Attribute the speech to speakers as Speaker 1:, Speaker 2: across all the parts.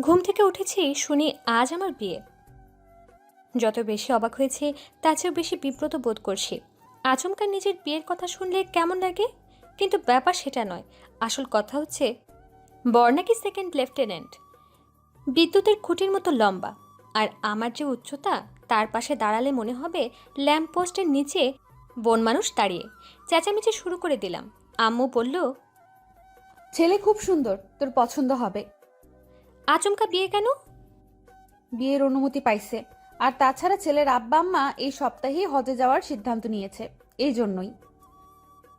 Speaker 1: ঘুম থেকে উঠেছি, শুনি আজ আমার বিয়ে। যত বেশি অবাক হয়েছে, তার চেয়েও বেশি বিব্রত বোধ করছি। আচমকা নিজের বিয়ের কথা শুনলে কেমন লাগে? কিন্তু ব্যাপার সেটা নয়। আসল কথা হচ্ছে, বর নাকি সেকেন্ড লেফটেন্যান্ট বিদ্যুতের খুঁটির মতো লম্বা। আর আমার যে উচ্চতা, তার পাশে দাঁড়ালে মনে হবে ল্যাম্প পোস্টের নিচে বন মানুষ দাঁড়িয়ে। চেঁচামেচি শুরু করে দিলাম। আম্মু বলল,
Speaker 2: ছেলে খুব সুন্দর, তোর পছন্দ হবে।
Speaker 1: আচমকা বিয়ে কেন?
Speaker 2: বিয়ের অনুমতি পাইছে। আর তাছাড়া ছেলের আব্বা আম্মা এই সপ্তাহেই হজে যাওয়ার সিদ্ধান্ত নিয়েছে। এই জন্যই।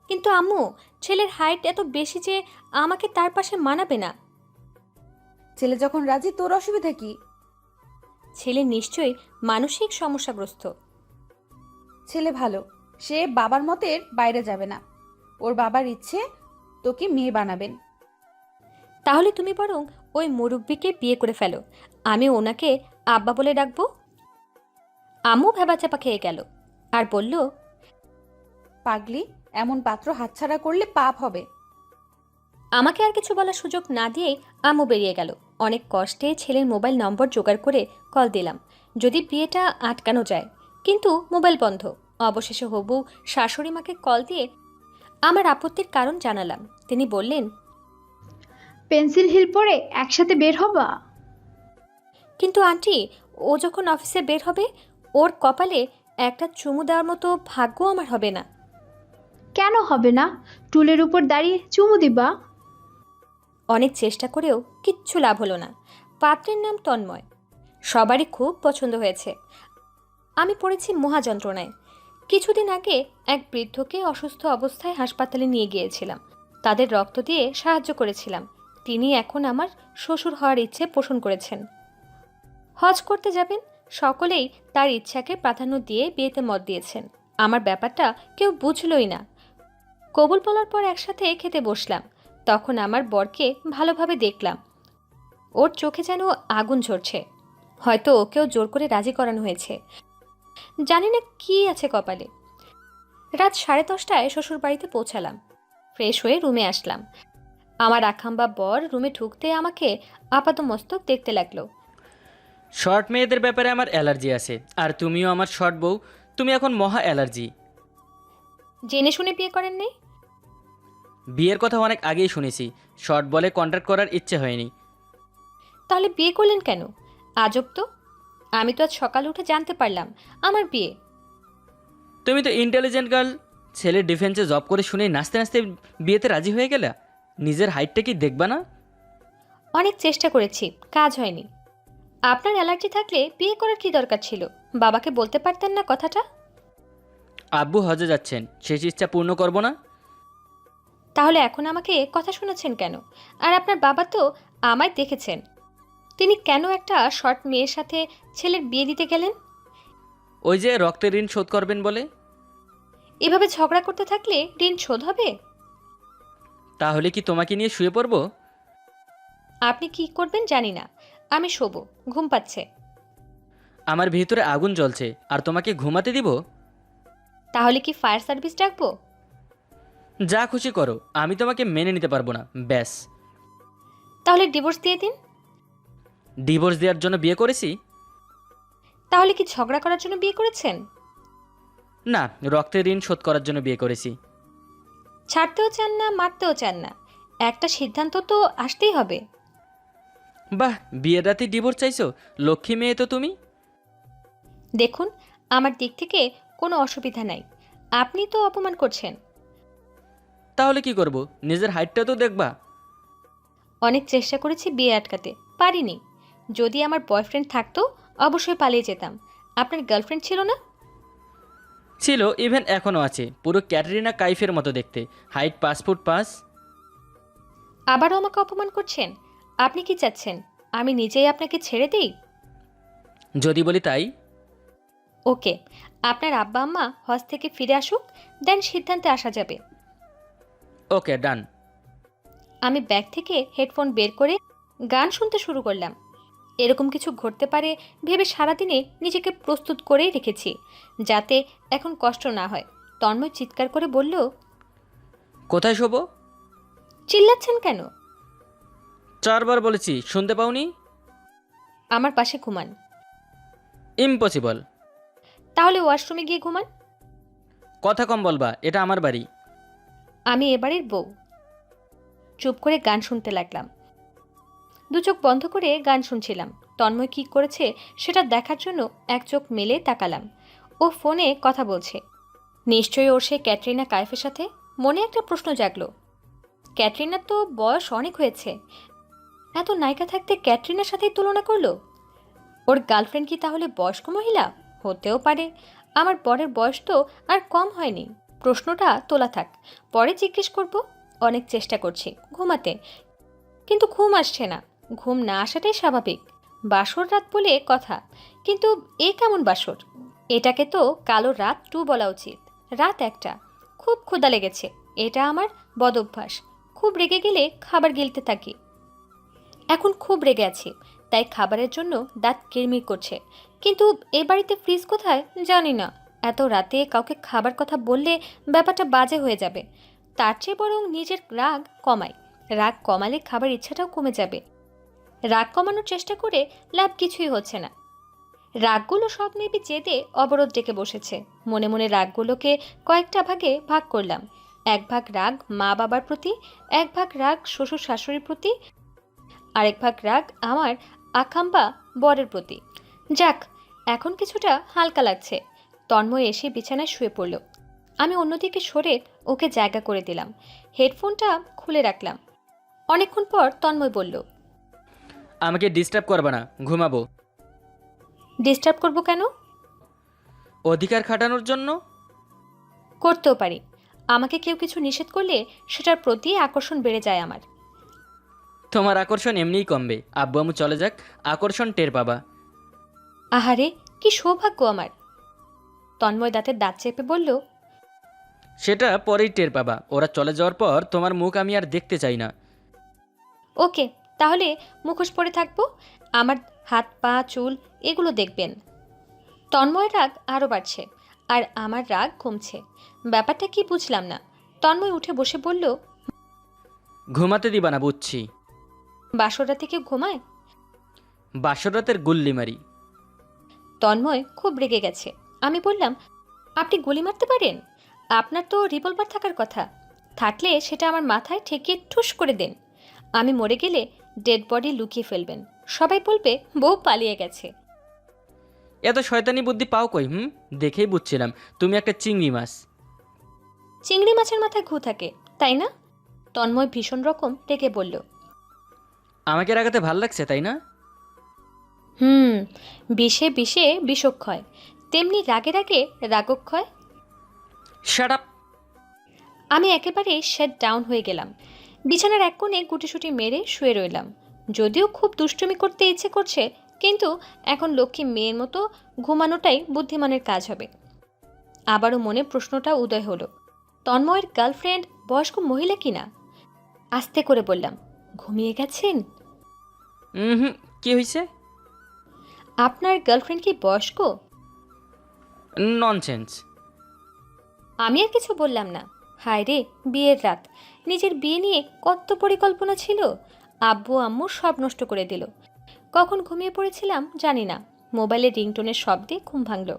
Speaker 1: কিন্তু আম্মু ছেলের হাইট এত বেশি যে আমাকে তার পাশে মানাবে না।
Speaker 2: ছেলে যখন রাজি তোর অসুবিধা কি?
Speaker 1: ছেলে নিশ্চয়ই মানসিক সমস্যাগ্রস্ত।
Speaker 2: ছেলে ভালো। সে বাবার মতের বাইরে যাবে না। ওর বাবার ইচ্ছে তোকে মেয়ে বানাবেন।
Speaker 1: তাহলে তুমি বরং ওই মুরব্বীকে বিয়ে করে ফেলো। আমি ওনাকে আব্বা বলে ডাকবো। আম্মু ভেবাচাপা খেয়ে গেল আর বলল
Speaker 2: পাগলি এমন পাত্র হাতছাড়া করলে পাপ হবে।
Speaker 1: আমাকে আর কিছু বলার সুযোগ না দিয়েই আমু বেরিয়ে গেল। অনেক কষ্টে ছেলের মোবাইল নম্বর জোগাড় করে কল দিলাম। যদি বিয়েটা আটকানো যায় কিন্তু মোবাইল বন্ধ। অবশেষে হবু শাশুড়ি মাকে কল দিয়ে আমার আপত্তির কারণ জানালাম। তিনি বললেন
Speaker 3: পেন্সিল হিল পরে একসাথে বের হবা।
Speaker 1: কিন্তু আন্টি ও যখন অফিসে বের হবে ওর কপালে একটা চুমু দেওয়ার মতো ভাগ্য আমার হবে না।
Speaker 3: কেন হবে না? টুলের উপর দাঁড়িয়ে চুমু দিবা।
Speaker 1: অনেক চেষ্টা করেও কিচ্ছু লাভ হলো না। পাত্রের নাম তন্ময়। সবারই খুব পছন্দ হয়েছে। আমি পড়েছি মহাযন্ত্রণায়। কিছুদিন আগে এক বৃদ্ধকে অসুস্থ অবস্থায় হাসপাতালে নিয়ে গিয়েছিলাম। তাদের রক্ত দিয়ে সাহায্য করেছিলাম। তিনি এখন আমার শ্বশুর হওয়ার ইচ্ছে পোষণ করেছেন। হজ করতে যাবেন, সকলেই তার ইচ্ছাকে প্রাধান্য দিয়ে বিয়েতে মত দিয়েছেন। আমার ব্যাপারটা কেউ বুঝলই না। কবুল বলার পর একসাথে খেতে বসলাম। তখন আমার বরকে ভালোভাবে দেখলাম। ওর চোখে যেন আগুন ঝরছে। হয়তো ওকেও জোর করে রাজি করানো হয়েছে। জানি না কি আছে কপালে। রাত সাড়ে দশটায় শ্বশুর বাড়িতে পৌঁছালাম। ফ্রেশ হয়ে রুমে আসলাম। আমার আখাম্বা বর রুমে ঢুকতে আমাকে আপাতমস্তক দেখতে লাগল।
Speaker 4: শর্ট মেয়েদের ব্যাপারে আমার অ্যালার্জি আছে আর তুমিও আমার শর্ট বউ তুমি এখন মহা অ্যালার্জি।
Speaker 1: জেনে শুনে বিয়ে করেন নেই
Speaker 4: বিয়ের কথা অনেক আগেই শুনেছি শর্ট বলে কন্ট্রাক্ট করার ইচ্ছে হয়নি।
Speaker 1: তাহলে বিয়ে করলেন কেন? আজব তো। আমি তো আজ সকালে উঠে জানতে পারলাম আমার বিয়ে।
Speaker 4: তুমি তো ইন্টেলিজেন্ট গার্ল ছেলে ডিফেন্সে জব করে শুনে নাচতে নাচতে বিয়েতে রাজি হয়ে গেলা? নিজের হাইটটা কি দেখবা না?
Speaker 1: অনেক চেষ্টা করেছি কাজ হয়নি। আপনার অ্যালার্জি থাকলে বিয়ে করার কি দরকার ছিল? বাবাকে বলতে পারতেন না কথাটা?
Speaker 4: আব্বু হজে যাচ্ছেন শেষ ইচ্ছা পূর্ণ করব না?
Speaker 1: তাহলে এখন আমাকে কথা শোনাচ্ছেন কেন? আর আপনার বাবা তো আমায় দেখেছেন। তিনি কেন একটা শর্ট মেয়ের সাথে ছেলের বিয়ে দিতে গেলেন?
Speaker 4: ওই যে রক্তের ঋণ শোধ করবেন বলে?
Speaker 1: এভাবে ঝগড়া করতে থাকলে ঋণ শোধ হবে?
Speaker 4: তাহলে কি তোমাকে নিয়ে শুয়ে পড়ব?
Speaker 1: আপনি কি করবেন জানি না। আমি শোবো ঘুম পাচ্ছে।
Speaker 4: আমার ভিতরে আগুন জ্বলছে আর তোমাকে ঘুমাতে দিব?
Speaker 1: তাহলে কি ফায়ার সার্ভিস ডাকবো?
Speaker 4: যা খুশি করো আমি তোমাকে মেনে নিতে পারব না ব্যাস।
Speaker 1: তাহলে ডিভোর্স দিয়ে দিন।
Speaker 4: ডিভোর্স দেওয়ার জন্য বিয়ে করেছি?
Speaker 1: তাহলে কি ঝগড়া করার জন্য বিয়ে করেছেন?
Speaker 4: না রক্তের ঋণ শোধ করার জন্য বিয়ে করেছি।
Speaker 1: ছাড়তেও চান না মারতেও চান না। একটা সিদ্ধান্ত তো আসতেই হবে।
Speaker 4: বাহ বিয়ের রাতে ডিভোর্স চাইছো? লক্ষ্মী মেয়ে তো তুমি।
Speaker 1: দেখুন আমার দিক থেকে কোনো অসুবিধা নাই। আপনি তো অপমান করছেন।
Speaker 4: তাহলে কি করব? নিজের হাইটটা তো দেখবা।
Speaker 1: অনেক চেষ্টা করেছি বিয়ে আটকাতে পারিনি। যদি আমার বয়ফ্রেন্ড থাকতো অবশ্যই পালিয়ে যেতাম। আপনার গার্লফ্রেন্ড ছিল না?
Speaker 4: ছিল ইভেন এখনও আছে। পুরো ক্যাটরিনা কাইফের মতো দেখতে। হাইট পাঁচ ফুট পাঁচ।
Speaker 1: আবারও আমাকে অপমান করছেন? আপনি কি চাচ্ছেন? আমি নিজেই আপনাকে ছেড়ে দিই?
Speaker 4: যদি বলি তাই।
Speaker 1: ওকে আপনার আব্বা আম্মা হজ থেকে ফিরে আসুক দেন সিদ্ধান্তে আসা যাবে।
Speaker 4: ওকে ডান।
Speaker 1: আমি ব্যাগ থেকে হেডফোন বের করে গান শুনতে শুরু করলাম। এরকম কিছু ঘটতে পারে ভেবে সারাদিনে নিজেকে প্রস্তুত করেই রেখেছি যাতে এখন কষ্ট না হয়। তন্ময় চিৎকার করে বলল
Speaker 4: কোথায় শোবো?
Speaker 1: চিল্লাচ্ছেন কেন?
Speaker 4: চারবার বলেছি শুনতে পাওনি?
Speaker 1: আমার পাশে ঘুমান।
Speaker 4: ইম্পসিবল
Speaker 1: তাহলে ওয়াশরুমে গিয়ে ঘুমান।
Speaker 4: কথা কম বলবা এটা আমার বাড়ি।
Speaker 1: আমি এবারের বউ। চুপ করে গান শুনতে লাগলাম। দু চোখ বন্ধ করে গান শুনছিলাম। তন্ময় কি করেছে সেটা দেখার জন্য এক চোখ মেলে তাকালাম। ও ফোনে কথা বলছে। নিশ্চয়ই ওর সে ক্যাটরিনা কাইফের সাথে? মনে একটা প্রশ্ন জাগলো। ক্যাটরিনার তো বয়স অনেক হয়েছে। এত নায়িকা থাকতে ক্যাটরিনার সাথেই তুলনা করল? ওর গার্লফ্রেন্ড কি তাহলে বয়স্ক মহিলা? হতেও পারে। আমার বরের বয়স তো আর কম হয়নি। প্রশ্নটা তোলা থাক। পরে জিজ্ঞেস করব। অনেক চেষ্টা করছি। ঘুমাতে। কিন্তু ঘুম আসছে না। ঘুম না আসাটাই স্বাভাবিক। বাসর রাত বলে কথা, কিন্তু এ কেমন বাসর? এটাকে তো কালো রাত টু বলা উচিত। রাত একটা। খুব ক্ষুধা লেগেছে। এটা আমার বদভ্যাস। খুব রেগে গেলে খাবার গিলতে থাকি। এখন খুব রেগে আছি, তাই খাবারের জন্য দাঁত কিরমির করছে। কিন্তু এ বাড়িতে ফ্রিজ কোথায় জানি না। এত রাতে কাউকে খাবার কথা বললে ব্যাপারটা বাজে হয়ে যাবে। তার চেয়ে বরং নিজের রাগ কমাই। রাগ কমালে খাবার ইচ্ছাটাও কমে যাবে। রাগ কমানোর চেষ্টা করে লাভ কিছুই হচ্ছে না। রাগগুলো সব মেবি জেদে অবরোধ ডেকে বসেছে। মনে মনে রাগগুলোকে কয়েকটা ভাগে ভাগ করলাম। এক ভাগ রাগ মা বাবার প্রতি, এক ভাগ রাগ শ্বশুর শাশুড়ির প্রতি, আরেক ভাগ রাগ আমার আকাম্বা বরের প্রতি। যাক, এখন কিছুটা হালকা লাগছে। তন্ময় এসে বিছানায় শুয়ে পড়ল। আমি অন্যদিকে সরে ওকে জায়গা করে দিলাম। হেডফোনটা খুলে রাখলাম। অনেকক্ষণ পর তন্ময় বলল
Speaker 4: আমাকে ডিস্টার্ব করবা না ঘুমাবো।
Speaker 1: ডিস্টার্ব করব কেন?
Speaker 4: অধিকার খাটানোর জন্য?
Speaker 1: করতেও পারি। আমাকে কেউ কিছু নিষেধ করলে সেটার প্রতি আকর্ষণ বেড়ে যায় আমার।
Speaker 4: তোমার আকর্ষণ এমনিই কমবে। আব্বু আমু চলে যাক। আকর্ষণ টের পাবা।
Speaker 1: আহারে কি সৌভাগ্য আমার। তন্ময় দাঁতের দাঁত চেপে বলল
Speaker 4: সেটা পরেই টের পাবা। ওরা চলে যাওয়ার পর তোমার মুখ আমি আর দেখতে চাই না।
Speaker 1: ওকে তাহলে মুখোশ পরে থাকব আমার হাত পা চুল এগুলো দেখবেন। তন্ময়ের রাগ আরও বাড়ছে আর আমার রাগ কমছে। ব্যাপারটা কি বুঝলাম না। তন্ময় উঠে বসে বলল
Speaker 4: ঘুমাতে দিবা না বুঝছি।
Speaker 1: বাসরা থেকে ঘুমায়?
Speaker 4: বাসর রাতের গুল্লি মারি।
Speaker 1: তন্ময় খুব রেগে গেছে। আমি বললাম আপনি গুলি মারতে পারেন? আপনার তো রিভলভার থাকার কথা। থাকলে সেটা আমার মাথায় ঠেকিয়ে ঠুস করে দেন। আমি মরে গেলে ডেড বডি লুকিয়ে ফেলবেন। সবাই বলবে বউ পালিয়ে গেছে।
Speaker 4: এত শয়তানি বুদ্ধি পাও কই হুম? দেখেই বুঝছিলাম তুমি একটা চিংড়ি মাছ।
Speaker 1: চিংড়ি মাছের মাথায় ঘু থাকে তাই না? তন্ময় ভীষণ রকম ডেকে বলল
Speaker 4: আমাকে রাগাতে ভালো লাগছে তাই না?
Speaker 1: হুম বিষে বিষে বিষক্ষয় তেমনি রাগে রাগে রাগক্ষয়
Speaker 4: শাট আপ
Speaker 1: আমি একেবারে শেড ডাউন হয়ে গেলাম। বিছানার এক কোণে গুটিসুটি মেরে শুয়ে রইলাম। যদিও খুব দুষ্টুমি করতে ইচ্ছে করছে কিন্তু এখন লক্ষ্মী মেয়ের মতো ঘুমানোটাই বুদ্ধিমানের কাজ হবে। আবারও মনে প্রশ্নটা উদয় হলো তন্ময়ের গার্লফ্রেন্ড বয়স্ক মহিলা কিনা? আস্তে করে বললাম ঘুমিয়ে গেছেন?
Speaker 4: হুম কি হয়েছে?
Speaker 1: আপনার গার্লফ্রেন্ড কি বয়স্ক?
Speaker 4: ননসেন্স
Speaker 1: আমি আর কিছু বললাম না। হায় রে বিয়ের রাত। নিজের বিয়ে নিয়ে কত পরিকল্পনা ছিল? আব্বু আম্মু সব নষ্ট করে দিল। কখন ঘুমিয়ে পড়েছিলাম জানি না। মোবাইলের রিংটোনের শব্দে ঘুম ভাঙল।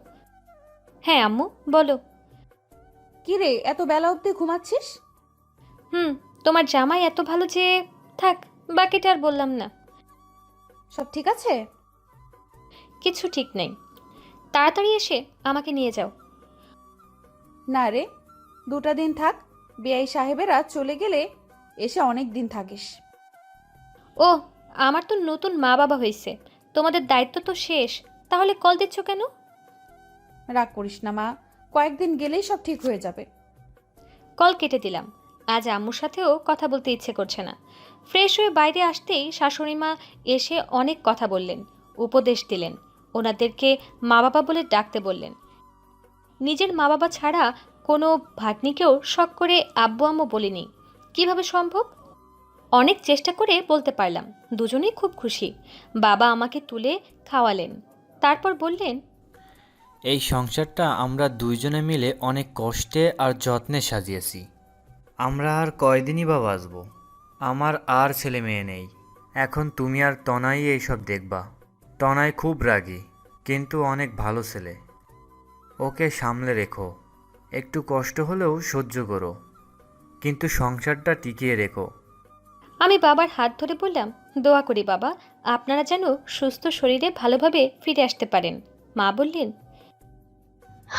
Speaker 1: হ্যাঁ আম্মু বলো।
Speaker 2: কি রে এত বেলা অবধি ঘুমাচ্ছিস?
Speaker 1: হুম তোমার জামাই এত ভালো যে থাক বাকিটা আর বললাম না।
Speaker 2: সব ঠিক আছে?
Speaker 1: কিছু ঠিক নেই। তাড়াতাড়ি এসে আমাকে নিয়ে যাও।
Speaker 2: না রে দুটা দিন থাক বিআই সাহেবেরা চলে গেলে এসে অনেক দিন থাকিস।
Speaker 1: ও আমার তো নতুন মা বাবা হয়েছে। তোমাদের দায়িত্ব তো শেষ। তাহলে কল দিচ্ছ কেন?
Speaker 2: রাগ করিস না মা। কয়েকদিন গেলেই সব ঠিক হয়ে যাবে।
Speaker 1: কল কেটে দিলাম। আজ আম্মুর সাথেও কথা বলতে ইচ্ছে করছে না। ফ্রেশ হয়ে বাইরে আসতেই শাশুড়ি মা এসে অনেক কথা বললেন উপদেশ দিলেন। ওনাদেরকে মা বাবা বলে ডাকতে বললেন। নিজের মা বাবা ছাড়া কোনো ভাগ্নিকেও শখ করে আব্বু আম্মু বলিনি। কীভাবে সম্ভব? অনেক চেষ্টা করে বলতে পারলাম। দুজনেই খুব খুশি। বাবা আমাকে তুলে খাওয়ালেন। তারপর বললেন,
Speaker 5: এই সংসারটা আমরা দুইজনে মিলে অনেক কষ্টে আর যত্নে সাজিয়েছি। আমরা আর কয়দিনই বা বাঁচব? আমার আর ছেলে মেয়ে নেই। এখন তুমি আর তনাই এইসব দেখবা। তনায় খুব রাগী, কিন্তু অনেক ভালো ছেলে। ওকে সামলে রেখো। একটু কষ্ট হলেও সহ্য করো। কিন্তু সংসারটা টিকিয়ে রেখো।
Speaker 1: আমি বাবার হাত ধরে বললাম দোয়া করি বাবা আপনারা যেন সুস্থ শরীরে ভালোভাবে ফিরে আসতে পারেন। মা বললেন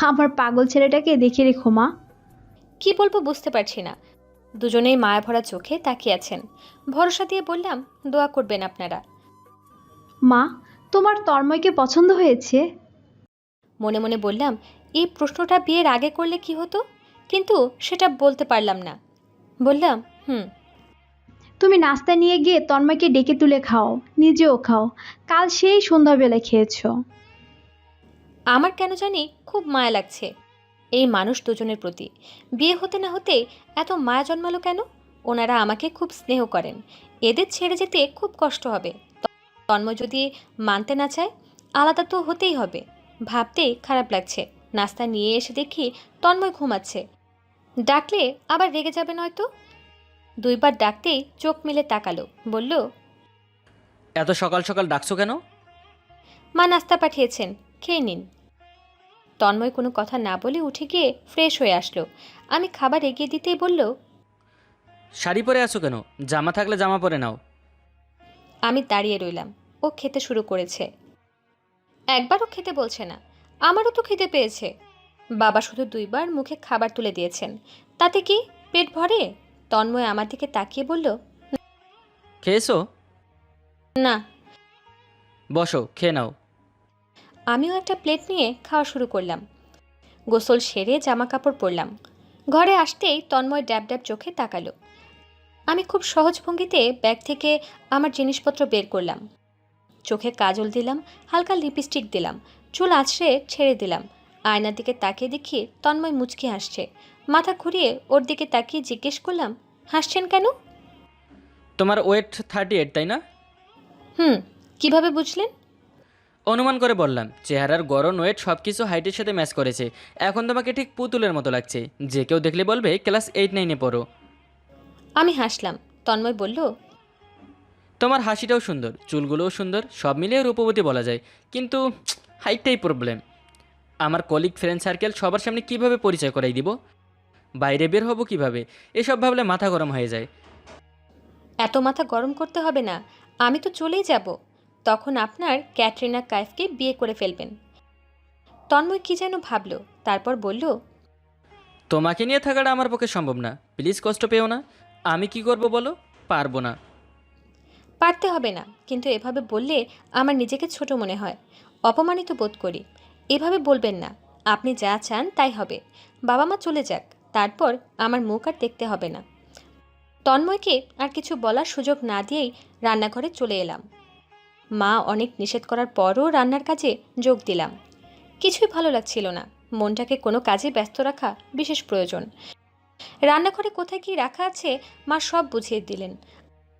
Speaker 3: আমার পাগল ছেলেটাকে দেখে রেখো মা।
Speaker 1: কি বলব বুঝতে পারছি না। দুজনেই মায়া ভরা চোখে তাকিয়ে আছেন। ভরসা দিয়ে বললাম দোয়া করবেন আপনারা।
Speaker 3: মা তোমার তন্ময়কে পছন্দ হয়েছে?
Speaker 1: মনে মনে বললাম এই প্রশ্নটা বিয়ের আগে করলে কি হতো? কিন্তু সেটা বলতে পারলাম না। বললাম হুম।
Speaker 3: তুমি নাস্তা নিয়ে গিয়ে তন্ময়কে ডেকে তুলে খাও নিজেও খাও। কাল সেই সন্ধ্যাবেলায় খেয়েছো।
Speaker 1: আমার কেন জানি খুব মায়া লাগছে এই মানুষ দুজনের প্রতি। বিয়ে হতে না হতে এত মায়া জন্মালো কেন? ওনারা আমাকে খুব স্নেহ করেন। এদের ছেড়ে যেতে খুব কষ্ট হবে। তন্ময় যদি মানতে না চায় আলাদা তো হতেই হবে। ভাবতেই খারাপ লাগছে। নাস্তা নিয়ে এসে দেখি তন্ময় ঘুমাচ্ছে। ডাকলে আবার রেগে যাবে নয়তো? দুইবার ডাকতেই চোখ মেলে তাকালো বলল
Speaker 4: এত সকাল সকাল ডাকছো কেন?
Speaker 1: মা নাস্তা পাঠিয়েছেন খেয়ে নিন। তন্ময় কোনো কথা না বলে উঠে গিয়ে ফ্রেশ হয়ে আসলো। আমি খাবার এগিয়ে দিতেই বলল
Speaker 4: শাড়ি পরে আছো কেন? জামা থাকলে জামা পরে নাও।
Speaker 1: আমি দাঁড়িয়ে রইলাম। ও খেতে শুরু করেছে। একবারও খেতে বলছে না। আমারও তো খেতে পেয়েছে। বাবা শুধু দুইবার মুখে খাবার তুলে দিয়েছেন। তাতে কি পেট ভরে? তন্ময় আমার দিকে তাকিয়ে বলল
Speaker 4: খেয়েছো?
Speaker 1: না।
Speaker 4: বসো খেয়ে নাও।
Speaker 1: আমিও একটা প্লেট নিয়ে খাওয়া শুরু করলাম। গোসল সেরে জামা কাপড় পরলাম। ঘরে আসতেই তন্ময় ড্যাব ড্যাব চোখে তাকালো। আমি খুব সহজ ভঙ্গিতে ব্যাগ থেকে আমার জিনিসপত্র বের করলাম। চোখে কাজল দিলাম হালকা লিপস্টিক দিলাম। চুল আছড়ে ছেড়ে দিলাম। আয়নার দিকে তাকিয়ে দেখি তন্ময় মুচকি হাসছে। মাথা ঘুরিয়ে ওর দিকে তাকিয়ে জিজ্ঞেস করলাম হাসছেন কেন?
Speaker 4: তোমার ওয়েট থার্টি এইট তাই না?
Speaker 1: হুম কীভাবে বুঝলেন?
Speaker 4: অনুমান করে বললাম চেহারার গরম ওয়েট সব কিছু হাইটের সাথে ম্যাচ করেছে। এখন তোমাকে ঠিক পুতুলের মতো লাগছে। যে কেউ দেখলে বলবে ক্লাস এইট নাইনে পড়ো।
Speaker 1: আমি হাসলাম। তন্ময় বলল
Speaker 4: তোমার হাসিটাও সুন্দর চুলগুলোও সুন্দর সব মিলিয়ে রূপবতী বলা যায়। কিন্তু হাইটটাই প্রবলেম আমার কলিগ ফ্রেন্ড সার্কেল সবার সামনে কীভাবে পরিচয় করাই দিব? বাইরে বের হব কীভাবে? এসব ভাবলে মাথা গরম হয়ে যায়।
Speaker 1: এত মাথা গরম করতে হবে না আমি তো চলেই যাব। তখন আপনার ক্যাটরিনা কাইফকে বিয়ে করে ফেলবেন। তন্ময় কি যেন ভাবলো তারপর বলল
Speaker 4: তোমাকে নিয়ে থাকাটা আমার পক্ষে সম্ভব না। প্লিজ কষ্ট পেও না। আমি কি করব বলো? পারব না।
Speaker 1: পারতে হবে না কিন্তু এভাবে বললে আমার নিজেকে ছোট মনে হয়। অপমানিত বোধ করি। এভাবে বলবেন না। আপনি যা চান তাই হবে। বাবা মা চলে যাক। তারপর আমার মুখ আর দেখতে হবে না। তন্ময়কে আর কিছু বলার সুযোগ না দিয়েই রান্নাঘরে চলে এলাম। মা অনেক নিষেধ করার পরও রান্নার কাজে যোগ দিলাম। কিছুই ভালো লাগছিল না। মনটাকে কোনো কাজে ব্যস্ত রাখা বিশেষ প্রয়োজন। রান্নাঘরে কোথায় কী রাখা আছে মা সব বুঝিয়ে দিলেন।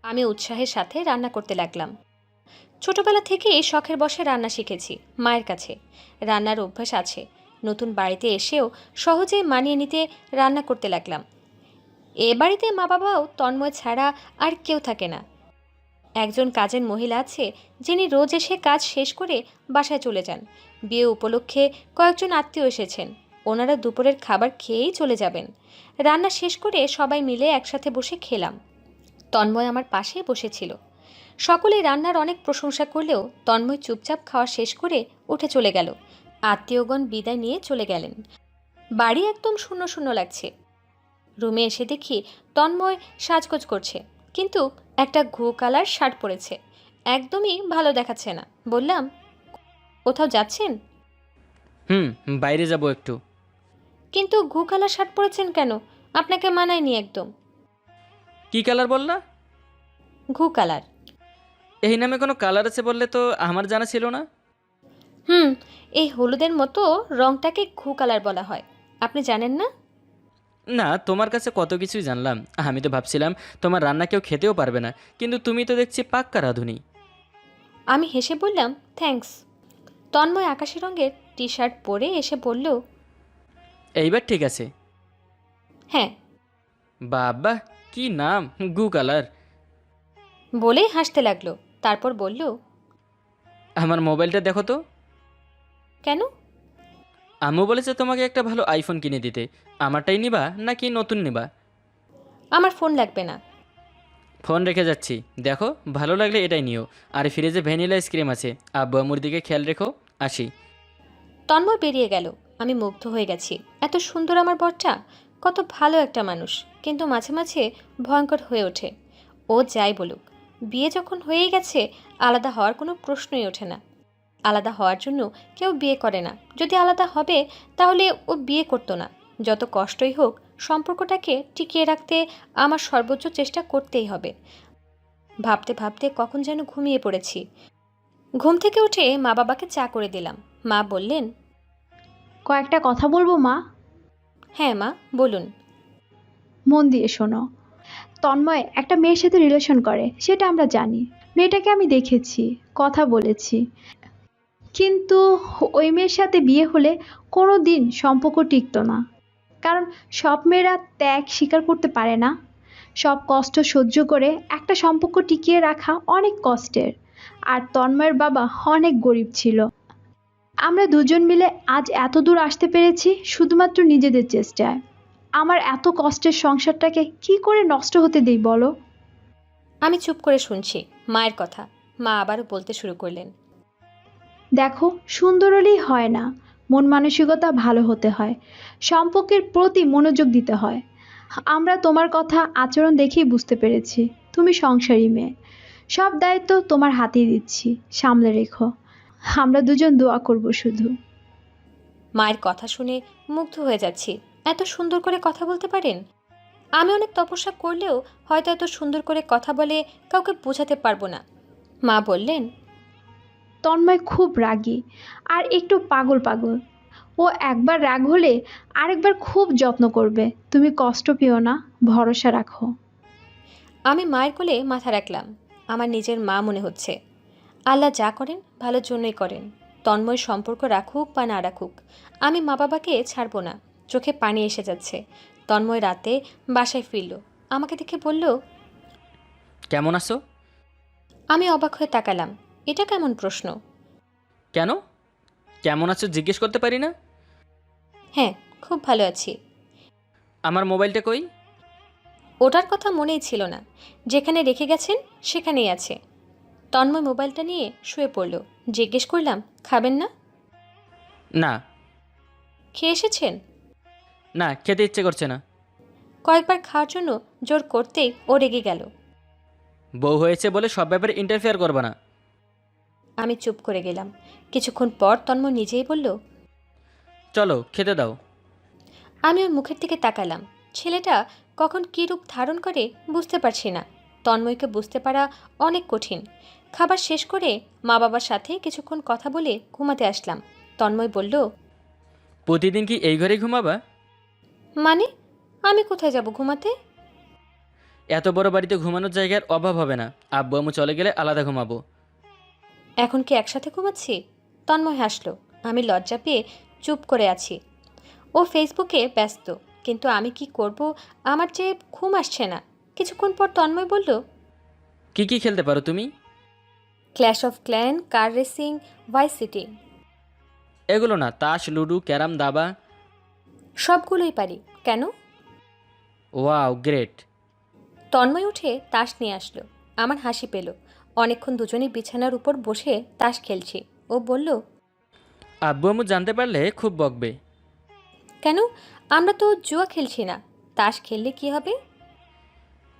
Speaker 1: আমি উৎসাহের সাথে রান্না করতে লাগলাম। ছোটবেলা থেকেই শখের বসে রান্না শিখেছি, মায়ের কাছে। রান্নার অভ্যাস আছে। নতুন বাড়িতে এসেও সহজেই মানিয়ে নিতে রান্না করতে লাগলাম। এ বাড়িতে মা বাবাও তন্ময় ছাড়া আর কেউ থাকে না। একজন কাজের মহিলা আছে, যিনি রোজ এসে কাজ শেষ করে বাসায় চলে যান। বিয়ে উপলক্ষে কয়েকজন আত্মীয় এসেছেন। ওনারা দুপুরের খাবার খেয়েই চলে যাবেন। রান্না শেষ করে সবাই মিলে একসাথে বসে খেলাম। তন্ময় আমার পাশেই বসেছিল। সকলে রান্নার অনেক প্রশংসা করলেও তন্ময় চুপচাপ খাওয়া শেষ করে উঠে চলে গেল। আত্মীয়গণ বিদায় নিয়ে চলে গেলেন। বাড়ি একদম শূন্য শূন্য লাগছে। রুমে এসে দেখি তন্ময় সাজগোজ করছে কিন্তু একটা ঘু কালার শার্ট পরেছে। একদমই ভালো দেখাচ্ছে না। বললাম কোথাও যাচ্ছেন?
Speaker 4: হুম বাইরে যাব একটু।
Speaker 1: কিন্তু ঘু কালার শার্ট পরেছেন কেন? আপনাকে মানায়নি একদম।
Speaker 4: কি কালার বললা?
Speaker 1: ঘু কালার।
Speaker 4: এই নামে কোনো কালার আছে বললে তো আমার জানা ছিল না।
Speaker 1: হুম এই হলুদের মতো রংটাকে ঘু কালার বলা হয়। আপনি জানেন না?
Speaker 4: না তোমার কাছে কত কিছুই জানলাম। আমি তো ভাবছিলাম তোমার রান্না কেউ খেতেও পারবে না কিন্তু তুমি তো দেখছি পাক্কা রাঁধুনি।
Speaker 1: আমি হেসে বললাম থ্যাঙ্কস তন্ময় আকাশি রঙের টি শার্ট পরে এসে বলল
Speaker 4: এইবার ঠিক আছে।
Speaker 1: হ্যাঁ।
Speaker 4: বাবা কি নাম গু কালার
Speaker 1: বলেই হাসতে লাগল। তারপর বলল
Speaker 4: আমার মোবাইলটা দেখো তো।
Speaker 1: কেন?
Speaker 4: আম্মু বলেছে তোমাকে একটা ভালো আইফোন কিনে দিতে। আমারটাই নিবা নাকি নতুন নিবা?
Speaker 1: আমার ফোন লাগবে না।
Speaker 4: ফোন রেখে যাচ্ছি। দেখো ভালো লাগলে এটাই নিও। আর ফ্রিজে ভ্যানিলা আইসক্রিম আছে। আব্বু আম্মুর দিকে খেয়াল রেখো আসি।
Speaker 1: তন্ময় বেরিয়ে গেল। আমি মুগ্ধ হয়ে গেছি। এত সুন্দর আমার বরটা। কত ভালো একটা মানুষ। কিন্তু মাঝে মাঝে ভয়ঙ্কর হয়ে ওঠে। ও যাই বলুক। বিয়ে যখন হয়েই গেছে আলাদা হওয়ার কোনো প্রশ্নই ওঠে না। আলাদা হওয়ার জন্য কেউ বিয়ে করে না। যদি আলাদা হবে তাহলে ও বিয়ে করতো না। যত কষ্টই হোক সম্পর্কটাকে টিকিয়ে রাখতে আমার সর্বোচ্চ চেষ্টা করতেই হবে। ভাবতে ভাবতে কখন যেন ঘুমিয়ে পড়েছি। ঘুম থেকে উঠে মা বাবাকে চা করে দিলাম। মা বললেন
Speaker 3: কয়েকটা কথা বলব মা?
Speaker 1: হ্যাঁ মা বলুন।
Speaker 3: মন দিয়ে শোনো। তন্ময় একটা মেয়ের সাথে রিলেশন করে, সেটা আমরা জানি। মেয়েটাকে আমি দেখেছি, কথা বলেছি। কিন্তু ওই মেয়ের সাথে বিয়ে হলে কোনো দিন সম্পর্ক টিকতো না। কারণ সব মেয়েরা ত্যাগ স্বীকার করতে পারে না। সব কষ্ট সহ্য করে একটা সম্পর্ক টিকিয়ে রাখা অনেক কষ্টের। আর তন্ময়ের বাবা অনেক গরিব ছিল। আমরা দুজন মিলে আজ এত দূর আসতে পেরেছি শুধুমাত্র নিজেদের চেষ্টায়। আমার এত কষ্টের সংসারটাকে কি করে নষ্ট হতে দেই বলো?
Speaker 1: আমি চুপ করে শুনছি মায়ের কথা। মা আবারও বলতে শুরু করলেন।
Speaker 3: দেখো সুন্দর হলেই হয় না। মন মানসিকতা ভালো হতে হয়। সম্পর্কের প্রতি মনোযোগ দিতে হয়। আমরা তোমার কথা আচরণ দেখেই বুঝতে পেরেছি। তুমি সংসারী মেয়ে। সব দায়িত্ব তোমার হাতেই দিচ্ছি। সামলে রেখো। আমরা দুজন দোয়া করব শুধু।
Speaker 1: মায়ের কথা শুনে মুগ্ধ হয়ে যাচ্ছি। এত সুন্দর করে কথা বলতে পারেন? আমি অনেক তপস্যা করলেও হয়তো এত সুন্দর করে কথা বলে কাউকে বোঝাতে পারব না। মা বললেন
Speaker 3: তন্ময় খুব রাগী আর একটু পাগল পাগল। ও একবার রাগ হলে আরেকবার খুব যত্ন করবে। তুমি কষ্ট পেও না ভরসা রাখো।
Speaker 1: আমি মায়ের কোলে মাথা রাখলাম। আমার নিজের মা মনে হচ্ছে। আল্লাহ যা করেন ভালোর জন্যই করেন। তন্ময় সম্পর্ক রাখুক বা না রাখুক আমি মা বাবাকে ছাড়বো না। চোখে পানি এসে যাচ্ছে। তন্ময় রাতে বাসায় ফিরল। আমাকে দেখে বলল
Speaker 4: কেমন আছো?
Speaker 1: আমি অবাক হয়ে তাকালাম। এটা কেমন প্রশ্ন?
Speaker 4: কেন? কেমন আছো জিজ্ঞেস করতে পারি না?
Speaker 1: হ্যাঁ খুব ভালো আছি।
Speaker 4: আমার মোবাইলটা কই?
Speaker 1: ওটার কথা মনেই ছিল না। যেখানে রেখে গেছেন সেখানেই আছে। তন্ময় মোবাইলটা নিয়ে শুয়ে পড়ল। জিজ্ঞেস করলাম খাবেন না?
Speaker 4: না।
Speaker 1: খেয়ে এসেছেন?
Speaker 4: না খেতে ইচ্ছে করছে না।
Speaker 1: কয়েকবার খাওয়ার জন্য জোর করতেই ও রেগে গেল।
Speaker 4: বউ হয়েছে বলে সব ব্যাপারে ইন্টারফেয়ার করবে না।
Speaker 1: আমি চুপ করে গেলাম। কিছুক্ষণ পর তন্ময় নিজেই বলল
Speaker 4: চলো খেতে দাও।
Speaker 1: আমি ওর মুখের দিকে তাকালাম। ছেলেটা কখন কী রূপ ধারণ করে বুঝতে পারছি না। তন্ময়কে বুঝতে পারা অনেক কঠিন। খাবার শেষ করে মা বাবার সাথে কিছুক্ষণ কথা বলে ঘুমাতে আসলাম। তন্ময় বলল
Speaker 4: প্রতিদিন কি এই ঘরে ঘুমাবা?
Speaker 1: মানে? আমি কোথায় যাব ঘুমাতে?
Speaker 4: এত বড় বাড়িতে ঘুমানোর জায়গার অভাব হবে না। আব্বু আম্মু চলে গেলে আলাদা ঘুমাবো।
Speaker 1: এখন কি একসাথে ঘুমাচ্ছি? তন্ময় হাসলো। আমি লজ্জা পেয়ে চুপ করে আছি। ও ফেসবুকে ব্যস্ত। কিন্তু আমি কি করব? আমার যে ঘুম আসছে না। কিছুক্ষণ পর তন্ময় বলল
Speaker 4: কি কি খেলতে পারো তুমি?
Speaker 1: Clash of clan car racing vice city.
Speaker 4: এগুলো না তাস লুডু ক্যারাম দাবা।
Speaker 1: সবগুলোই পারি। কেন?
Speaker 4: Wow great.
Speaker 1: তন্ময় উঠে তাস নিয়ে আসলো। আমার হাসি পেল। অনেকক্ষণ দুজনেই বিছানার উপর বসে তাস খেলছি। ও বলল
Speaker 4: আব্বু আম্মু জানতে পারলে খুব বকবে।
Speaker 1: কেন? আমরা তো জুয়া খেলছি না। তাস খেললে কি হবে?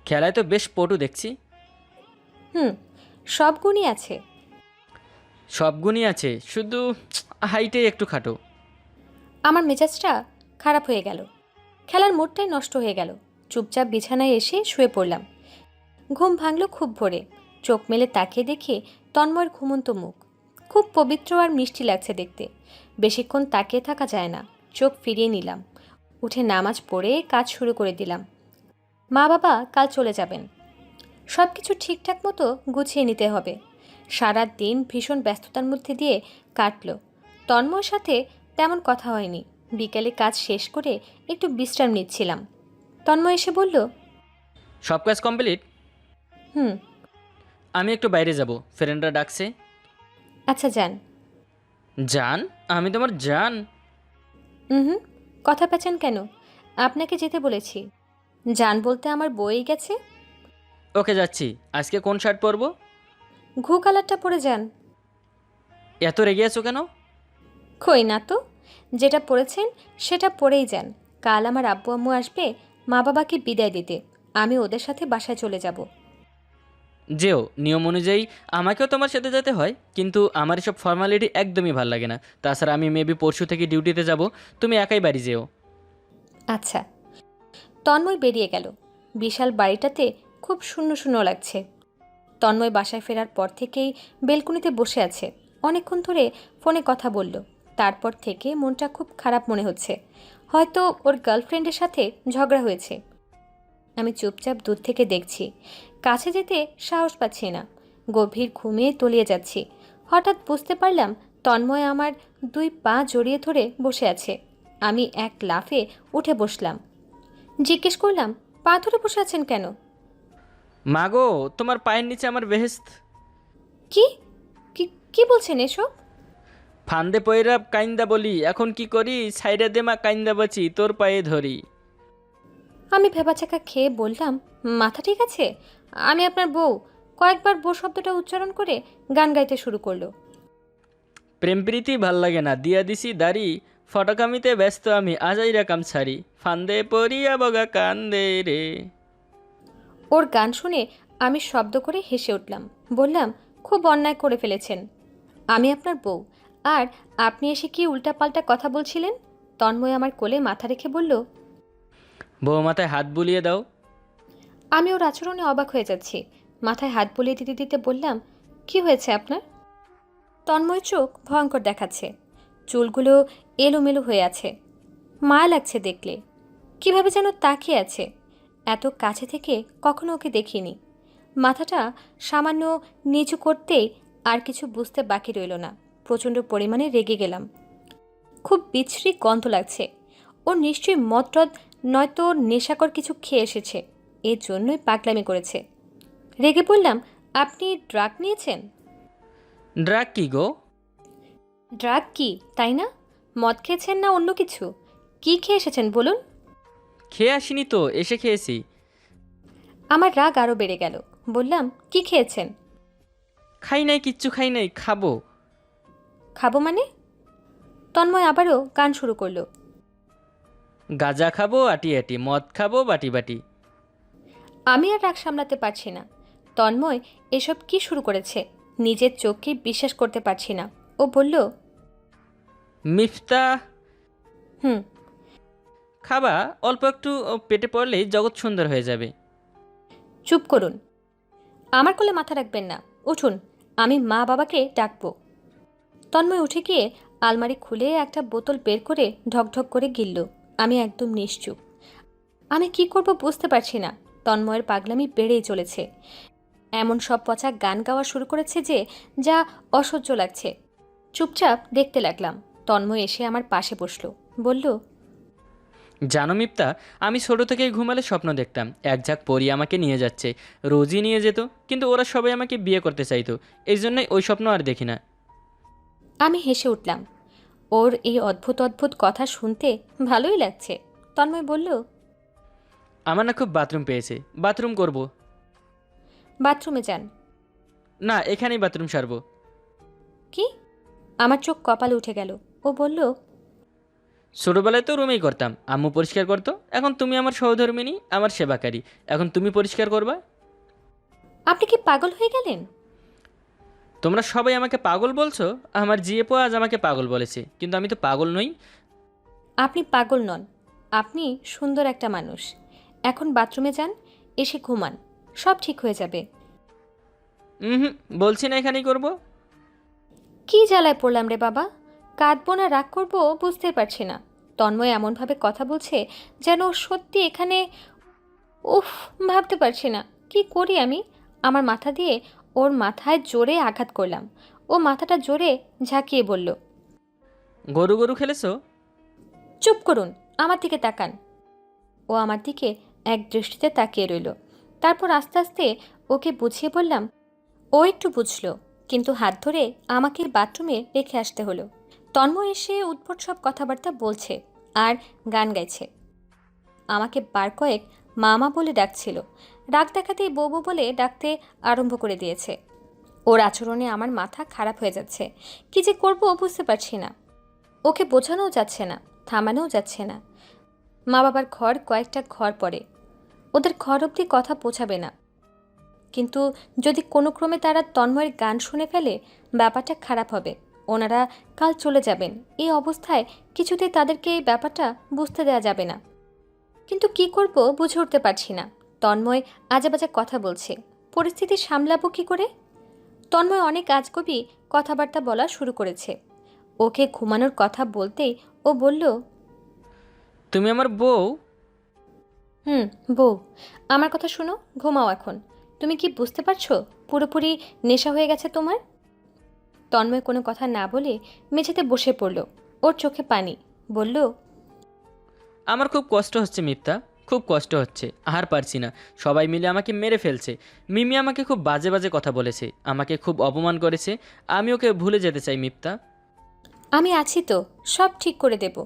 Speaker 4: খেলায় তো বেশ পটু দেখছি।
Speaker 1: হুম সব গুণই আছে।
Speaker 4: সব গুণই আছে। শুধু হাইটে একটু খাটো।
Speaker 1: আমার মেজাজটা খারাপ হয়ে গেল। খেলার মোড়টাই নষ্ট হয়ে গেল। চুপচাপ বিছানায় এসে শুয়ে পড়লাম। ঘুম ভাঙল খুব ভোরে। চোখ মেলে তাকিয়ে দেখে তন্ময়ের ঘুমন্ত মুখ। খুব পবিত্র আর মিষ্টি লাগছে দেখতে। বেশিক্ষণ তাকিয়ে থাকা যায় না। চোখ ফিরিয়ে নিলাম। উঠে নামাজ পড়ে কাজ শুরু করে দিলাম। মা বাবা, কাল চলে যাবেন। সব কিছু ঠিকঠাক মতো গুছিয়ে নিতে হবে। সারা দিন ভীষণ ব্যস্ততার মধ্যে দিয়ে কাটলো। তন্ময়ের সাথে তেমন কথা হয়নি। বিকেলে কাজ শেষ করে একটু বিশ্রাম নিচ্ছিলাম। তন্ময় এসে বলল
Speaker 4: সব কাজ কমপ্লিট?
Speaker 1: হুম।
Speaker 4: আমি একটু বাইরে যাব ফ্রেন্ডরা ডাকছে।
Speaker 1: আচ্ছা যান।
Speaker 4: জান আমি তোমার জান
Speaker 1: হুম কথা পেঁচান কেন? আপনাকে যেতে বলেছি। যান বলতে আমার বই গেছে।
Speaker 4: ওকে যাচ্ছি। আজকে কোন শার্ট পরবো?
Speaker 1: ঘু কালারটা পরে যান।
Speaker 4: এত রেগে আছো কেন?
Speaker 1: কই না তো। যেটা পড়েছেন সেটা পড়েই যান। কাল আমার আব্বু আম্মু আসবে মা বাবাকে বিদায় দিতে। আমি ওদের সাথে বাসায় চলে যাব।
Speaker 4: যেও নিয়ম অনুযায়ী আমাকেও তোমার সাথে যেতে হয় কিন্তু আমার এসব ফর্মালিটি একদমই ভালো লাগে না। তাছাড়া আমি মেবি পরশু থেকে ডিউটিতে যাব তুমি একাই বাড়ি যেও।
Speaker 1: আচ্ছা। তন্ময় বেরিয়ে গেল। বিশাল বাড়িটাতে খুব শূন্য শূন্য লাগছে। তন্ময় বাসায় ফেরার পর থেকেই বেলকুনিতে বসে আছে। অনেকক্ষণ ধরে ফোনে কথা বলল। তারপর থেকে মনটা খুব খারাপ মনে হচ্ছে। হয়তো ওর গার্লফ্রেন্ডের সাথে ঝগড়া হয়েছে। আমি চুপচাপ দূর থেকে দেখছি। কাছে যেতে সাহস পাচ্ছি না। গভীর ঘুমিয়ে তলিয়ে যাচ্ছি। হঠাৎ বুঝতে পারলাম তন্ময় আমার দুই পা জড়িয়ে ধরে বসে আছে। আমি এক লাফে উঠে বসলাম। জিজ্ঞেস করলাম পা ধরে বসে আছেন কেন?
Speaker 4: মাগো তোমার পায়ের নিচে আমার বেহেস্ত
Speaker 1: কি? কি কি বলছেন এসব?
Speaker 4: ফান্দে পয়রা কাইন্দা বলি এখন কি করি? সাইডে দে মা কাইন্দা বাঁচি তোর পায়ে ধরি।
Speaker 1: আমি ভেবাচাকা খেয়ে বললাম মাথা ঠিক আছে? আমি আপনার বউ। কয়েকবার বউ শব্দটা উচ্চারণ করে গান গাইতে শুরু করল।
Speaker 4: প্রেম প্রীতি ভালো লাগে না দিয়া দিছি দাড়ি। ফটকামিতে ব্যস্ত আমি আজাই রাকাম ছাড়ি। ফান্দে পরিয়া বগা কান্দে রে।
Speaker 1: ওর গান শুনে আমি শব্দ করে হেসে উঠলাম। বললাম খুব অন্যায় করে ফেলেছেন। আমি আপনার বউ। আর আপনি এসে কি উল্টাপাল্টা কথা বলছিলেন? তন্ময় আমার কোলে মাথা রেখে বলল
Speaker 4: বউ মাথায় হাত বুলিয়ে দাও।
Speaker 1: আমি ওর আচরণে অবাক হয়ে যাচ্ছি। মাথায় হাত বুলিয়ে দিতে দিতে বললাম কি হয়েছে আপনার? তন্ময় চোখ ভয়ঙ্কর দেখাচ্ছে। চুলগুলো এলোমেলো হয়ে আছে। মায়া লাগছে দেখলে। কীভাবে যেন তাকিয়ে আছে। এত কাছে থেকে কখনো ওকে দেখিনি। মাথাটা সামান্য নিচু করতেই আর কিছু বুঝতে বাকি রইল না। প্রচণ্ড পরিমাণে রেগে গেলাম। খুব বিচ্ছিরি গন্ধ লাগছে। ও নিশ্চয়ই মদটদ নয়তো নেশাকর কিছু খেয়ে এসেছে। এর জন্যই পাগলামি করেছে। রেগে বললাম আপনি ড্রাগ নিয়েছেন?
Speaker 4: ড্রাগ কি গো?
Speaker 1: ড্রাগ কি তাই না? মদ খেয়েছেন না অন্য কিছু? কি খেয়ে এসেছেন বলুন?
Speaker 4: খেয়ে আসিনি তো এসে খেয়েছি।
Speaker 1: আমার রাগ আরও বেড়ে গেল। বললাম কি খেয়েছেন?
Speaker 4: খাই নাই কিচ্ছু খাই নাই খাব।
Speaker 1: খাব মানে? তন্ময় আবারও গান শুরু করল।
Speaker 4: গাজা খাব আটি আটি মদ খাব বাটি বাটি।
Speaker 1: আমি আর রাগ সামলাতে পারছি না। তন্ময় এসব কি শুরু করেছে? নিজের চোখকে বিশ্বাস করতে পারছি না। ও বলল
Speaker 4: মিফতা
Speaker 1: হুম।
Speaker 4: খাবা অল্প একটু পেটে পড়লেই জগৎ সুন্দর হয়ে যাবে।
Speaker 1: চুপ করুন। আমার কোলে মাথা রাখবেন না। উঠুন আমি মা বাবাকে ডাকবো। তন্ময় উঠে গিয়ে আলমারি খুলে একটা বোতল বের করে ঢকঢক করে গিলল। আমি একদম নিশ্চুপ। আমি কি করব বুঝতে পারছি না। তন্ময়ের পাগলামি বেড়েই চলেছে। এমন সব পচা গান গাওয়া শুরু করেছে যে, যা অসহ্য লাগছে। চুপচাপ দেখতে লাগলাম। তন্ময় এসে আমার পাশে বসল। বলল,
Speaker 4: জানো মিপ্তা, আমি ছোটো থেকেই ঘুমালে স্বপ্ন দেখতাম। এক ঝাঁক পরি আমাকে নিয়ে যাচ্ছে। রোজই নিয়ে যেত, কিন্তু ওরা সবাই আমাকে বিয়ে করতে চাইতো। এই জন্যই ওই স্বপ্ন আর দেখি না।
Speaker 1: আমি হেসে উঠলাম। ওর এই অদ্ভুত অদ্ভুত কথা শুনতে ভালোই লাগছে। তন্ময় বলল
Speaker 4: আমার না খুব বাথরুম পেয়েছে। বাথরুম করব।
Speaker 1: বাথরুমে যান।
Speaker 4: না এখানেই বাথরুম সারবো।
Speaker 1: কি? আমার চোখ কপালে উঠে গেল। ও বলল
Speaker 4: ছোটোবেলায় তো রুমেই করতাম। আম্মু পরিষ্কার করতো। এখন তুমি আমার সহধর্মিনী আমার সেবাকারী। এখন তুমি পরিষ্কার করবা?
Speaker 1: আপনি কি পাগল হয়ে গেলেন?
Speaker 4: তোমরা সবাই আমাকে পাগল বলছো? আমার জিএপো আজ আমাকে পাগল বলেছে কিন্তু আমি তো পাগল নই।
Speaker 1: আপনি পাগল নন। আপনি সুন্দর একটা মানুষ। এখন বাথরুমে যান এসে ঘুমান। সব ঠিক হয়ে যাবে।
Speaker 4: হুম বলছি না এখানেই করব।
Speaker 1: কি জ্বালায় পড়লাম রে বাবা? কাঁদবো না রাগ করব বুঝতে পারছি না। তন্ময় এমনভাবে কথা বলছে যেন সত্যি এখানে উফ ভাবতে পারছি না। কি করি আমি? আমার মাথা দিয়ে ওর মাথায় জোরে আঘাত করলাম। ও মাথাটা জোরে ঝাঁকিয়ে বলল
Speaker 4: গরু গরু খেলেছো?
Speaker 1: চুপ করুন আমার দিকে তাকান। ও আমার দিকে এক দৃষ্টিতে তাকিয়ে রইল। তারপর আস্তে আস্তে ওকে বুঝিয়ে বললাম ও একটু বুঝলো কিন্তু হাত ধরে আমাকে বাথরুমে রেখে আসতে হলো। তন্ময় এসে উদ্ভট সব কথাবার্তা বলছে আর গান গাইছে। আমাকে বার কয়েক মামা বলে ডাকছিল ডাক দেখাতেই বউ বলে ডাকতে আরম্ভ করে দিয়েছে। ওর আচরণে আমার মাথা খারাপ হয়ে যাচ্ছে। কি যে করব বুঝতে পারছি না। ওকে বোঝানোও যাচ্ছে না, থামানোও যাচ্ছে না। মা বাবার ঘর কয়েকটা ঘর পড়ে। ওদের ঘর অবধি কথা পৌঁছাবে না। কিন্তু যদি কোনো ক্রমে তারা তন্ময়ের গান শুনে ফেলে, ব্যাপারটা খারাপ হবে। ওনারা কাল চলে যাবেন। এই অবস্থায় কিছুতেই তাদেরকে এই ব্যাপারটা বুঝতে দেওয়া যাবে না। কিন্তু কি করব বুঝে উঠতে পারছি না। তন্ময় আজেবাজে কথা বলছে। পরিস্থিতি সামলাবো কি করে? তন্ময় অনেক আজগবি কথাবার্তা বলা শুরু করেছে। ওকে ঘুমানোর কথা বলতেই ও বলল
Speaker 4: তুমি আমার বউ?
Speaker 1: হুম বউ। আমার কথা শোনো ঘুমাও এখন। তুমি কি বুঝতে পারছ? পুরোপুরি নেশা হয়ে গেছে তোমার? তন্ময় কোনো কথা না বলে মেঝেতে বসে পড়ল। ওর চোখে পানি। বলল
Speaker 4: আমার খুব কষ্ট হচ্ছে মিপ্তা। খুব কষ্ট হচ্ছে আর পারছি না। সবাই মিলে আমাকে মেরে ফেলছে। মিমি আমাকে খুব বাজে বাজে কথা বলেছে। আমাকে খুব অপমান করেছে। আমি ওকে ভুলে যেতে চাই মিপ্তা।
Speaker 1: আমি আছি তো সব ঠিক করে দেব।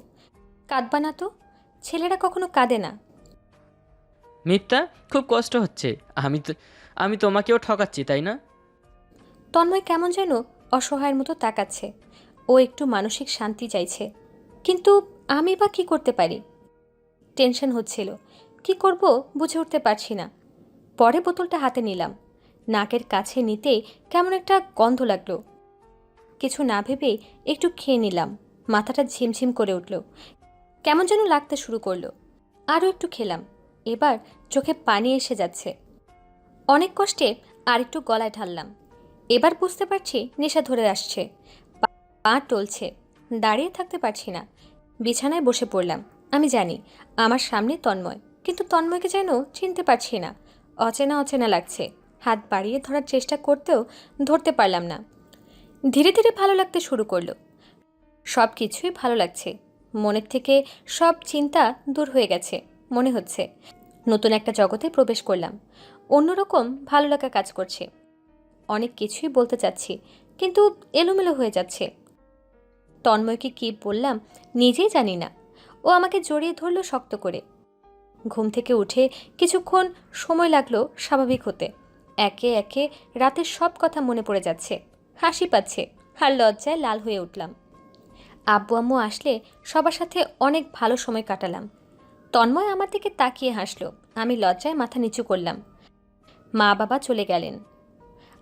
Speaker 1: কাঁদবা না তো ছেলেরা কখনো কাঁদে না।
Speaker 4: মিপ্তা খুব কষ্ট হচ্ছে। আমি তো আমি তোমাকেও ঠকাচ্ছি তাই না?
Speaker 1: তন্ময় কেমন যেন অসহায়ের মতো তাকাচ্ছে। ও একটু মানসিক শান্তি চাইছে। কিন্তু আমি বা কি করতে পারি? টেনশন হচ্ছিল। কি করব বুঝে উঠতে পারছি না। পরে বোতলটা হাতে নিলাম। নাকের কাছে নিতে কেমন একটা গন্ধ লাগল। কিছু না ভেবে একটু খেয়ে নিলাম। মাথাটা ঝিমঝিম করে উঠল। কেমন যেন লাগতে শুরু করল। আরও একটু খেলাম। এবার চোখে পানি এসে যাচ্ছে। অনেক কষ্টে আর একটু গলায় ঢাললাম। এবার বুঝতে পারছি নেশা ধরে আসছে। পা- টলছে। দাঁড়িয়ে থাকতে পারছি না। বিছানায় বসে পড়লাম। আমি জানি, আমার সামনে তন্ময়। কিন্তু তন্ময়কে যেন চিনতে পারছি না। অচেনা অচেনা লাগছে। হাত বাড়িয়ে ধরার চেষ্টা করতেও ধরতে পারলাম না। ধীরে ধীরে ভালো লাগতে শুরু করল। সব কিছুই ভালো লাগছে। মনের থেকে সব চিন্তা দূর হয়ে গেছে, মনে হচ্ছে। নতুন একটা জগতে প্রবেশ করলাম। অন্যরকম ভালো লাগা কাজ করছে। অনেক কিছুই বলতে চাচ্ছি, কিন্তু এলোমেলো হয়ে যাচ্ছে। তন্ময়কে কি বললাম নিজেই জানি না। ও আমাকে জড়িয়ে ধরলো শক্ত করে। ঘুম থেকে উঠে কিছুক্ষণ সময় লাগল স্বাভাবিক হতে। একে একে রাতের সব কথা মনে পড়ে যাচ্ছে। হাসি পাচ্ছে আর লজ্জায় লাল হয়ে উঠলাম। আব্বু আম্মু আসলে সবার সাথে অনেক ভালো সময় কাটালাম। তন্ময় আমার দিকে তাকিয়ে হাসলো। আমি লজ্জায় মাথা নিচু করলাম। মা বাবা চলে গেলেন।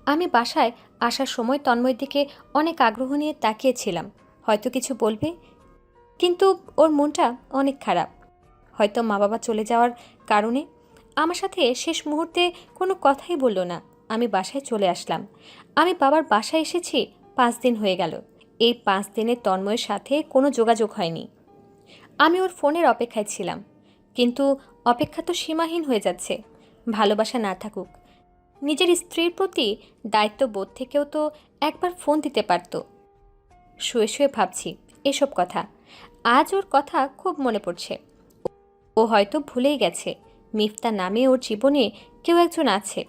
Speaker 1: আমি বাসায় আসার সময় তন্ময়ের দিকে অনেক আগ্রহ নিয়ে তাকিয়েছিলাম। হয়তো কিছু বলবে, কিন্তু ওর মনটা অনেক খারাপ। হয়তো মা বাবা চলে যাওয়ার কারণে। আমার সাথে শেষ মুহূর্তে কোনো কথাই বলল না। আমি বাসায় চলে আসলাম। আমি বাবার বাসায় এসেছি, পাঁচ দিন হয়ে গেল। এই পাঁচ দিনে তন্ময়ের সাথে কোনো যোগাযোগ হয়নি। আমি ওর ফোনের অপেক্ষায় ছিলাম। কিন্তু অপেক্ষা তো সীমাহীন হয়ে যাচ্ছে। ভালোবাসা না থাকুক। নিজের স্ত্রীর প্রতি দায়িত্ববোধ থেকেও তো একবার ফোন দিতে পারতো। শুয়ে শুয়ে ভাবছি এসব কথা। আজ ওর কথা খুব মনে পড়ছে। ও হয়তো ভুলেই গেছে। মিফতা নামে ওর জীবনে কেউ একজন আছে।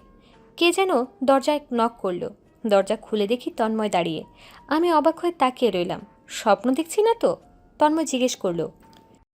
Speaker 1: কে যেন দরজায় নক করল। দরজা খুলে দেখি তন্ময় দাঁড়িয়ে। আমি অবাক হয়ে তাকিয়ে রইলাম। স্বপ্ন দেখছি না তো? তন্ময় জিজ্ঞেস করল